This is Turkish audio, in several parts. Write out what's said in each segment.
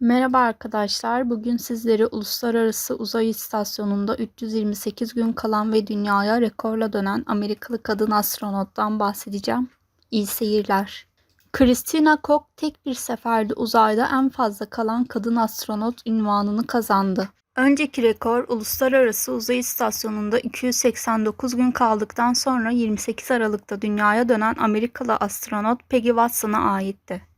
Merhaba arkadaşlar. Bugün sizlere Uluslararası Uzay İstasyonu'nda 328 gün kalan ve dünyaya rekorla dönen Amerikalı kadın astronottan bahsedeceğim. İyi seyirler. Christina Koch tek bir seferde uzayda en fazla kalan kadın astronot ünvanını kazandı. Önceki rekor Uluslararası Uzay İstasyonu'nda 289 gün kaldıktan sonra 28 Aralık'ta dünyaya dönen Amerikalı astronot Peggy Watson'a aitti.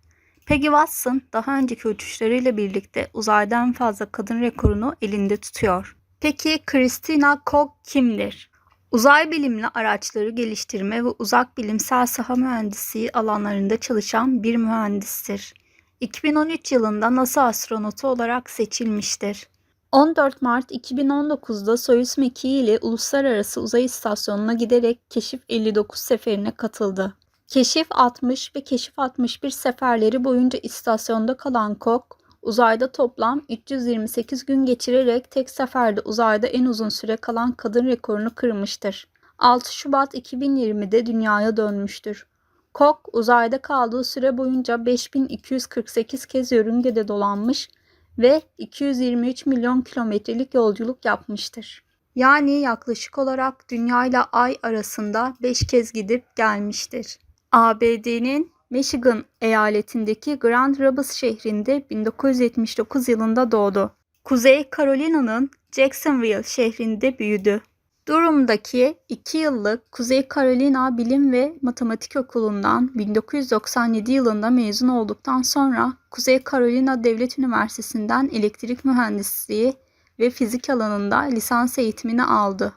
Peggy Watson daha önceki uçuşlarıyla birlikte uzayda en fazla kadın rekorunu elinde tutuyor. Peki Christina Koch kimdir? Uzay bilimli araçları geliştirme ve uzak bilimsel saha mühendisliği alanlarında çalışan bir mühendistir. 2013 yılında NASA astronotu olarak seçilmiştir. 14 Mart 2019'da Soyuz mekiği ile Uluslararası Uzay İstasyonu'na giderek Keşif 59 seferine katıldı. Keşif 60 ve Keşif 61 seferleri boyunca istasyonda kalan Koch, uzayda toplam 328 gün geçirerek tek seferde uzayda en uzun süre kalan kadın rekorunu kırmıştır. 6 Şubat 2020'de dünyaya dönmüştür. Koch uzayda kaldığı süre boyunca 5248 kez yörüngede dolanmış ve 223 milyon kilometrelik yolculuk yapmıştır. Yani yaklaşık olarak Dünya ile Ay arasında 5 kez gidip gelmiştir. ABD'nin Michigan eyaletindeki Grand Rapids şehrinde 1979 yılında doğdu. Kuzey Carolina'nın Jacksonville şehrinde büyüdü. Durum'daki 2 yıllık Kuzey Carolina Bilim ve Matematik Okulu'ndan 1997 yılında mezun olduktan sonra Kuzey Carolina Devlet Üniversitesi'nden elektrik mühendisliği ve fizik alanında lisans eğitimini aldı.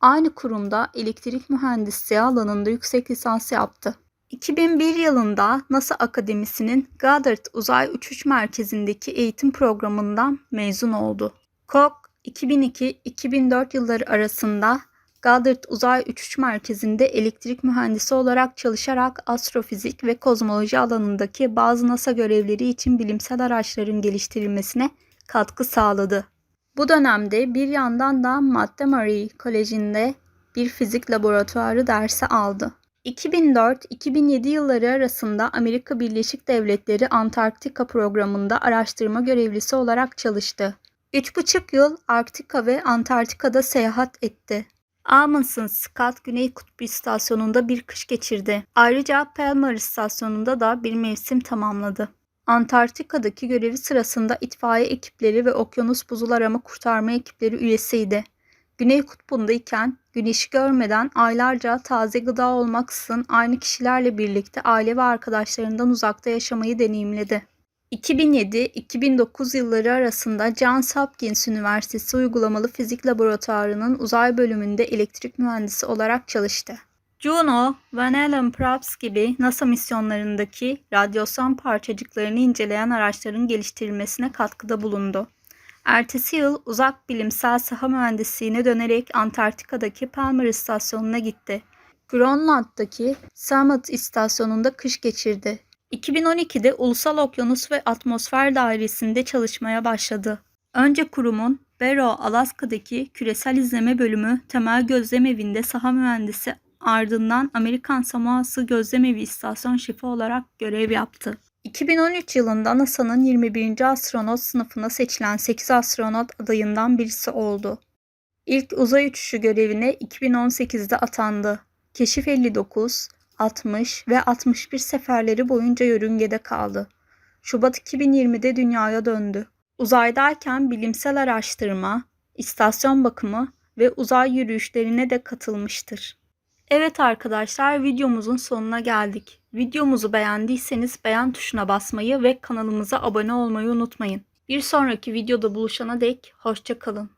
Aynı kurumda elektrik mühendisliği alanında yüksek lisans yaptı. 2001 yılında NASA Akademisi'nin Goddard Uzay Uçuş Merkezi'ndeki eğitim programından mezun oldu. Koch 2002-2004 yılları arasında Goddard Uzay Uçuş Merkezi'nde elektrik mühendisi olarak çalışarak astrofizik ve kozmoloji alanındaki bazı NASA görevleri için bilimsel araçların geliştirilmesine katkı sağladı. Bu dönemde bir yandan da Montgomery Koleji'nde bir fizik laboratuvarı dersi aldı. 2004-2007 yılları arasında Amerika Birleşik Devletleri Antarktika programında araştırma görevlisi olarak çalıştı. 3,5 yıl Arktika ve Antarktika'da seyahat etti. Amundsen Scott Güney Kutbu İstasyonu'nda bir kış geçirdi. Ayrıca Palmer İstasyonu'nda da bir mevsim tamamladı. Antarktika'daki görevi sırasında itfaiye ekipleri ve okyanus buzul arama kurtarma ekipleri üyesiydi. Güney kutbundayken güneşi görmeden aylarca taze gıda olmaksızın aynı kişilerle birlikte aile ve arkadaşlarından uzakta yaşamayı deneyimledi. 2007-2009 yılları arasında Johns Hopkins Üniversitesi Uygulamalı Fizik Laboratuvarı'nın uzay bölümünde elektrik mühendisi olarak çalıştı. Juno, Van Allen Probes gibi NASA misyonlarındaki radyasyon parçacıklarını inceleyen araçların geliştirilmesine katkıda bulundu. Ertesi yıl uzak bilimsel saha mühendisliğine dönerek Antarktika'daki Palmer İstasyonu'na gitti. Grönland'daki Summit İstasyonu'nda kış geçirdi. 2012'de Ulusal Okyanus ve Atmosfer Dairesi'nde çalışmaya başladı. Önce kurumun Barrow, Alaska'daki küresel izleme bölümü temel gözlem evinde saha mühendisi ardından Amerikan Samoası Gözlemevi İstasyon Şefi olarak görev yaptı. 2013 yılında NASA'nın 21. astronot sınıfına seçilen 8 astronot adayından birisi oldu. İlk uzay uçuşu görevine 2018'de atandı. Keşif 59, 60 ve 61 seferleri boyunca yörüngede kaldı. Şubat 2020'de dünyaya döndü. Uzaydayken bilimsel araştırma, istasyon bakımı ve uzay yürüyüşlerine de katılmıştır. Evet arkadaşlar videomuzun sonuna geldik. Videomuzu beğendiyseniz beğen tuşuna basmayı ve kanalımıza abone olmayı unutmayın. Bir sonraki videoda buluşana dek hoşçakalın.